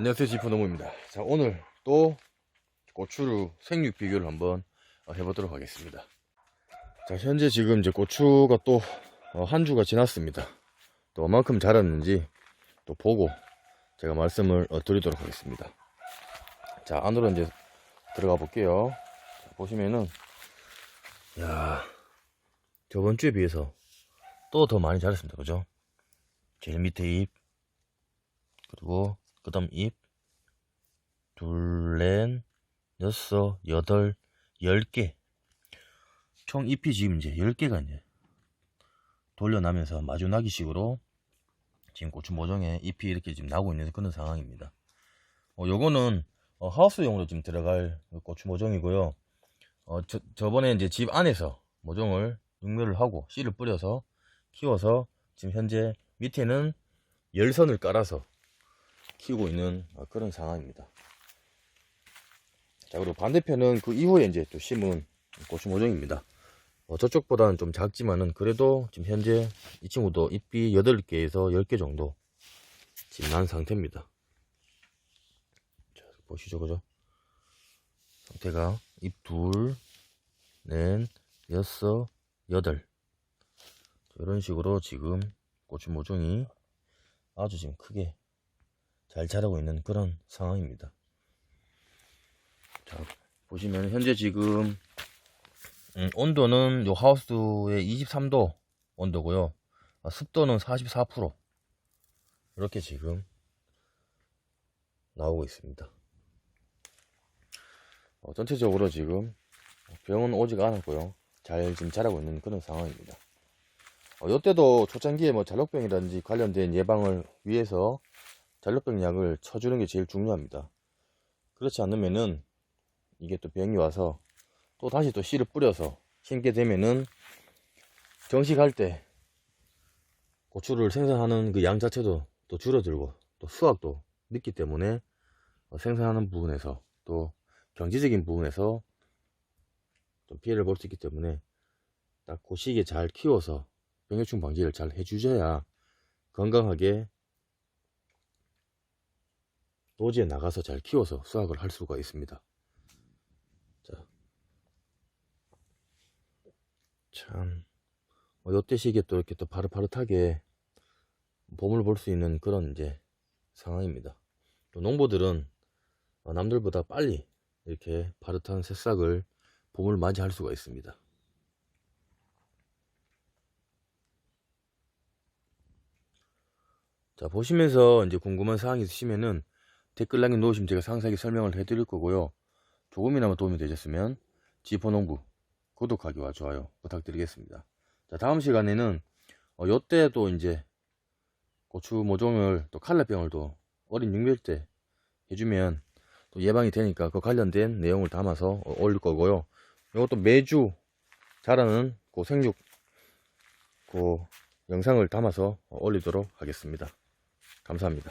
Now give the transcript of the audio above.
안녕하세요 지포노무입니다. 자 오늘 또 고추로 생육 비교를 한번 어, 해보도록 하겠습니다. 자 현재 지금 이제 고추가 또 어, 한 주가 지났습니다. 또 얼만큼 자랐는지 또 보고 제가 말씀을 어, 드리도록 하겠습니다. 자 안으로 이제 들어가 볼게요. 자, 보시면은 야 저번 주에 비해서 또 더 많이 자랐습니다. 그죠? 제일 밑에 잎 그리고 그 다음 잎, 둘, 넷, 여섯, 여덟, 열 개. 총 잎이 지금 이제 열 개가 이제 돌려나면서 마주나기 식으로 지금 고추 모종에 잎이 이렇게 지금 나오고 있는 그런 상황입니다. 어, 요거는 어, 하우스용으로 지금 들어갈 고추 모종이고요. 어, 저, 저번에 이제 집 안에서 모종을 육묘를 하고 씨를 뿌려서 키워서 지금 현재 밑에는 열선을 깔아서 키우고 있는 어, 그런 상황입니다. 자, 그리고 반대편은 그 이후에 이제 또 심은 고추 모종입니다. 어, 저쪽보다는 좀 작지만은 그래도 지금 현재 이 친구도 잎이 8개에서 10개 정도 지금 난 상태입니다. 자, 보시죠, 그죠? 상태가 잎 둘, 넷, 여섯, 여덟. 이런 식으로 지금 고추 모종이 아주 지금 크게 잘 자라고 있는 그런 상황입니다. 자, 보시면 현재 지금 음, 온도는 요 하우스의 23도 온도고요. 아, 습도는 44% 이렇게 지금 나오고 있습니다. 어, 전체적으로 지금 병은 오지가 않았고요. 잘 지금 자라고 있는 그런 상황입니다. 어, 이때도 초창기에 뭐 잔혹병이라든지 관련된 예방을 위해서 잔류병 약을 쳐주는 게 제일 중요합니다. 그렇지 않으면은 이게 또 병이 와서 또 다시 또 씨를 뿌려서 심게 되면은 정식할 때 고추를 생산하는 그 양 자체도 또 줄어들고 또 수확도 늦기 때문에 어, 생산하는 부분에서 또 경제적인 부분에서 좀 피해를 볼 수 있기 때문에 딱 그 시기에 잘 키워서 병해충 방지를 잘 해주셔야 건강하게 노지에 나가서 잘 키워서 수확을 할 수가 있습니다. 자, 참, 뭐 요때 시기에 또 이렇게 또 파릇파릇하게 봄을 볼 수 있는 그런 이제 상황입니다. 또 농부들은 어, 남들보다 빨리 이렇게 파릇한 새싹을 봄을 맞이할 수가 있습니다. 자, 보시면서 이제 궁금한 사항이 있으시면은 댓글 남겨놓으시면 제가 상세하게 설명을 해드릴 거고요. 조금이나마 도움이 되셨으면 지포농부 구독하기와 좋아요 부탁드리겠습니다. 자 다음 시간에는 어, 요때도 이제 고추 모종을 또 칼라병을 또 어린 육멸 때 해주면 또 예방이 되니까 그 관련된 내용을 담아서 어, 올릴 거고요. 이것도 매주 자라는 그 생육 그 영상을 담아서 어, 올리도록 하겠습니다. 감사합니다.